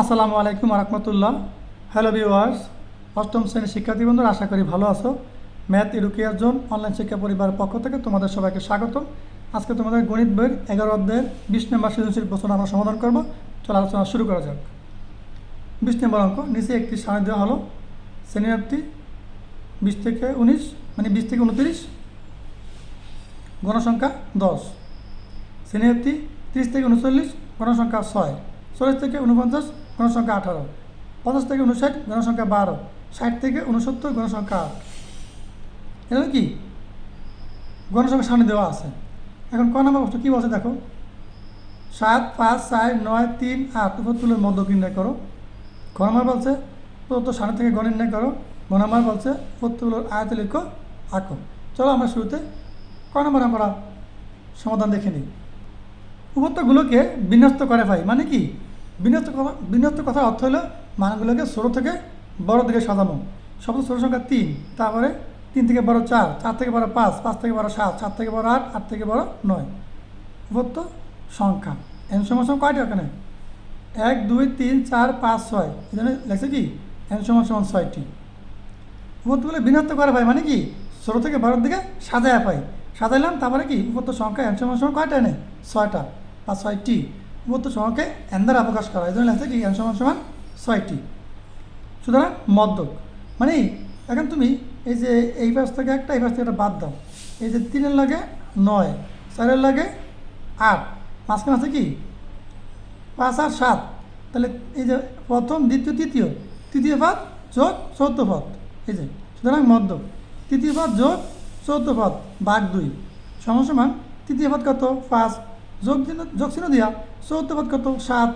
আসসালামু আলাইকুম রহমতুল্লাহ hello viewers অষ্টম শ্রেণির শিক্ষার্থী বন্ধুরা, আশা করি ভালো আছো। ম্যাথ এডুকেয়ার জোন অনলাইন শিক্ষা পরিবারের পক্ষ থেকে তোমাদের সবাইকে স্বাগত আজকে তোমাদের গণিত বইয়ের এগারো অধ্যায়ের বিশ নম্বর সৃজনশীল প্রশ্ন আমরা সমাধান করব। চলো আলোচনা শুরু করা যাক। বিশ নম্বর অঙ্ক, নিচে একটি সারণী দেওয়া হলো। শ্রেণীব্যাপ্তি বিশ থেকে উনিশ মানে বিশ থেকে উনত্রিশ। গণসংখ্যা দশ। শ্রেণীব্যাপ্তি তিরিশ থেকে উনচল্লিশ, গণসংখ্যা ছয়। চল্লিশ থেকে উনপঞ্চাশ গণসংখ্যা আঠারো। পঞ্চাশ থেকে উনষাট গণসংখ্যা বারো। ষাট থেকে উনসত্তর গণসংখ্যা আট। কি? গণসংখ্যা সামনে দেওয়া আছে। এখন ক নম্বর প্রশ্ন কী বলছে দেখো? সাত, পাঁচ চার নয়, তিন, আট, উপর তুলে মধ্য নির্ণয় করো। খ নম্বর বলছে, প্রদত্ত সামনে থেকে গণ নির্ণয় করো। গ নম্বর বলছে প্রত্যেকগুলোর আয়ত লিখো আঁকো। চলো আমরা শুরুতে ক নম্বর আমরা সমাধান দেখে নিই। উপত্যগুলোকে বিন্যস্ত করে পাই মানে কি? বিন্যস্ত বিন্যস্ত কথার অর্থ হলো মানগুলোকে ছোটো থেকে বড় দিকে সাজানো। সবচেয়ে ছোটো সংখ্যা তিন, তারপরে তিন থেকে বড় চার চার থেকে বড় পাঁচ পাঁচ থেকে বড় সাত সাত থেকে বড় আট আট থেকে বড় নয়। উপত্য সংখ্যা। এন সমান সমান কয়টা এখানে? এক, দুই, তিন, চার, পাঁচ, ছয়। এখানে লেখছে কি? এন সমান সমান ছয়টি। উপত্যগুলো বিন্যস্ত করে পাই মানে কি? ছোটো থেকে বড়োর দিকে সাজায় পাই সাজাইলাম, তারপরে কি? উপত্য সংখ্যা এন সমান সমান কয়টা এনে? ছয়টা। বা ছয়টি উপত্য সংখ্যাকে এন দ্বারা করা এই জন্য লেখছে কি? এন সমান সমান ছয়টি সুতরাং মদ্যক। মানে এখন তুমি এই যে এই পাশ থেকে একটা, এই পাশ থেকে একটা বাদ দাও। এই যে তিনের লাগে নয়, চারের লাগে আট। মাঝখানে আছে কি? পাঁচ আর সাত। তাহলে এই যে প্রথম, দ্বিতীয়, তৃতীয়। তৃতীয় পদ যোগ চৌদ্দ পদ। এই যে, সুতরাং মধ্য তৃতীয় পদ যোগ চৌদ্দ পদ বাঘ দুই। সমান সমান তৃতীয় পদ কত? পাঁচ। যোগ যোগ চিহ্ন দিয়া চৌদ্দ পদ কত? সাত।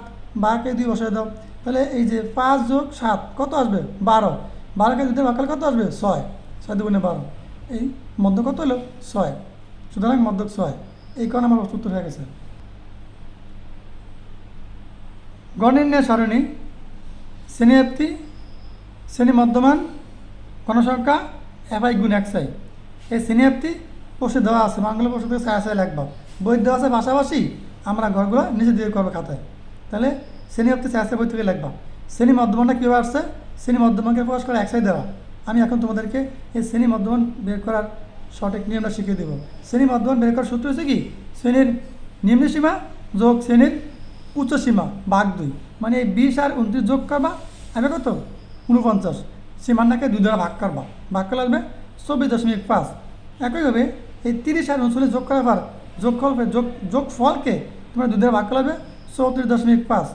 এই দুই বসায় দাও। তাহলে এই যে পাঁচ যোগ সাত, কত আসবে? বারো বারোকে দুটো বাকালে কত আসবে? ছয়। ছয় দুগুণে বারো এই মধ্য কত হলো? ছয়। সুতরাং মধ্যক ছয়। এই কারণে আমার উত্তর হয়ে গেছে। গণির্ণয় সারণী, শ্রেণীব্যাপ্তি, শ্রেণি মধ্যমান গণসংখ্যা এফআই গুণ একসাই এই শ্রেণীব্যাপ্তি বসে দেওয়া আছে। বাংলা বসে থেকে ছায়া ছায়া লিখবা। দেওয়া আছে পাশাপাশি আমরা ঘরগুলো নিজে দিয়ে করব খাতায় তাহলে শ্রেণীব্যাপ্তি ছায়া ছায়া বই থেকে লিখবা শ্রেণি মধ্যমানটা কীভাবে আসছে? শ্রেণি মধ্যমানকে প্রকাশ করে একসাই দেওয়া। আমি এখন তোমাদেরকে এই শ্রেণি মধ্যমান বের করার সঠিক নিয়মটা শিখিয়ে দেবো। শ্রেণি মধ্যমান বের করার সূত্র হচ্ছে কি? শ্রেণির নিম্ন সীমা যোগ শ্রেণির উচ্চ সীমা, ভাগ দুই। মানে এই বিশ আর উনত্রিশ যোগ করবা, হবে কত? উনপঞ্চাশ সীমানাকে দুই দ্বারা ভাগ করবা। ভাগ করলে আসবে চব্বিশ দশমিক পাঁচ। একইভাবে এই তিরিশ আর উনচল্লিশ যোগ করার পর যোগফল যোগ যোগ ফলকে তোমরা দ্বারা ভাগ করবে চৌত্রিশ দশমিক পাঁচ।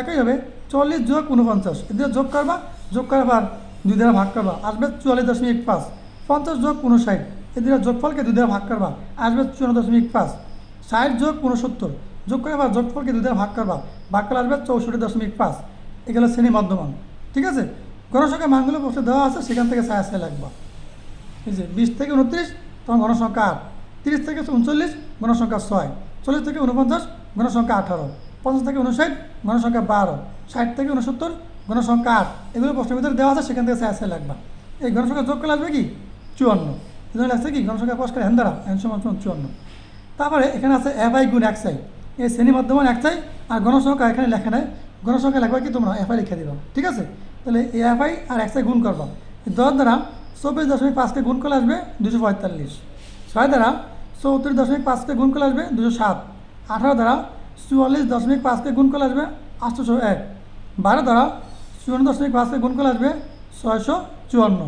একইভাবে চল্লিশ যোগ উনপঞ্চাশ এদের যোগ করবা, যোগ করবার দুই দ্বারা ভাগ করবা, আসবে চুয়াল্লিশ দশমিক পাঁচ। পঞ্চাশ যোগ উনষাট এদের যোগফলকে দুই দ্বারা ভাগ করবা, আসবে চুয়ান্ন দশমিক পাঁচ। ষাট যোগ উনসত্তর যোগ করে আবার যোগফলকে দুই দ্বারা ভাগ করবা, ভাগ করে আসবে চৌষট্টি দশমিক পাঁচ। এগুলো শ্রেণি মধ্যমান, ঠিক আছে? গণসংখ্যা মানগুলো বসে দেওয়া আছে, সেখান থেকে ছায়া ছায়া লাগবা। এই যে বিশ থেকে উনত্রিশ তখন গণসংখ্যা আট। তিরিশ থেকে উনচল্লিশ গণসংখ্যা ছয়। চল্লিশ থেকে উনপঞ্চাশ গণসংখ্যা আঠারো। পঞ্চাশ থেকে উনষাট গণসংখ্যা বারো। ষাট থেকে উনসত্তর গণসংখ্যা আট। এগুলো প্রশ্নের ভিতরে দেওয়া আছে, সেখান থেকে ছায়া লাগবা। এই গণসংখ্যা যোগ করলে আসবে কি? চুয়ান্ন। এজন্য লাগছে কি? গণসংখ্যা প্রকাশ করে হ্যান দ্বারা হ্যান চুয়ান্ন। তারপরে এখানে আছে এফ আই গুণ একসাই এই শ্রেণি মধ্যমান একসাই আর গণসংখ্যা এখানে লেখা নেয় গণসংখ্যা লেখবা কি তোমরা? এফ আই লিখে দিবা। ঠিক আছে? তাহলে এই এফ আই আর একসাই গুণ করবা। দশ দ্বারা চব্বিশ দশমিক পাঁচকে গুণ করলে আসবে দুশো পঁয়তাল্লিশ। ছয় দ্বারা চৌত্রিশ দশমিক পাঁচকে গুণ করলে আসবে দুশো সাত। আঠারো দ্বারা চুয়াল্লিশ দশমিক পাঁচকে গুণ করলে আসবে আটশোশো এক। বারো দ্বারা চুয়ান্ন দশমিক পাঁচকে গুণ করলে আসবে ছয়শো চুয়ান্ন।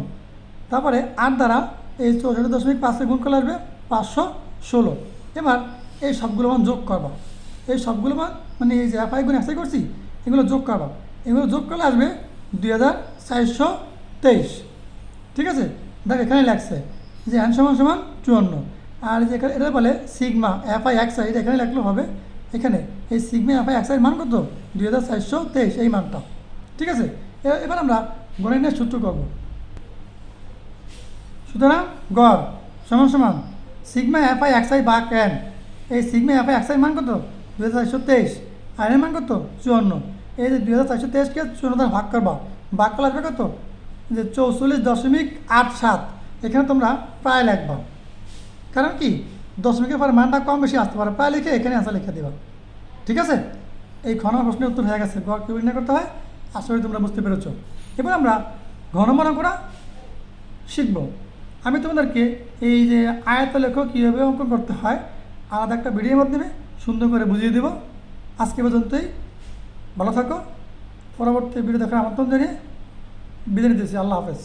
তারপরে আট দ্বারা এই চৌষট্টি দশমিক পাঁচকে গুণ করলে আসবে পাঁচশো ষোলো। এবার এই সবগুলো মান যোগ করবা। এই সবগুলো মান মানে এই যে এফআই গুণ একসাই করছি, এগুলো যোগ করবা। এগুলো যোগ করলে আসবে দুই হাজার চারশো তেইশ। ঠিক আছে? দেখ এখানে লাগছে যে এন সমান সমান চুয়ান্ন। আর যে এখানে, এটা বলে সিগমা এফআই একসাই এটা এখানে লাগলেও হবে এখানে। এই সিগমা এফআই একসাইয়ের মান কত? দুই হাজার চারশো তেইশ, এই মানটা। ঠিক আছে? এবার আমরা গণিতের সূত্র করব। সুতরাং গড় সমান সমান sigma F I X I বাক এন এই sigma F I X I মান কত? দুই হাজার চারশো তেইশ। আর এর মান কত? চুয়ান্ন। এই যে দুই হাজার চারশো তেইশকে চুয়ান্ন দ্বারা ভাগ করবা। ভাগ করলে আসবে কত? যে চৌচল্লিশ দশমিক আট সাত। এখানে তোমরা প্রায় লিখবা। কারণ কি? দশমিকের পরে মানটা কম বেশি আসতে পারে। প্রায় লিখে এখানে আসা লিখে দেবা। ঠিক আছে? এই ঘন প্রশ্নের উত্তর হয়ে গেছে। গড় কীভাবে নির্ণয় করতে হয়? করি তোমরা বুঝতে পেরেছ। এবার আমরা ঘনমানা করা শিখব। আমি তোমাদেরকে এই যে আয়ত লেখ কীভাবে অঙ্কন করতে হয়, আলাদা একটা ভিডিওর মাধ্যমে সুন্দর করে বুঝিয়ে দেব। আজকে পর্যন্তই। ভালো থাকো। পরবর্তী ভিডিও দেখার আমন্ত্রণ জানিয়ে বিদায় নিতেছি। আল্লাহ হাফেজ।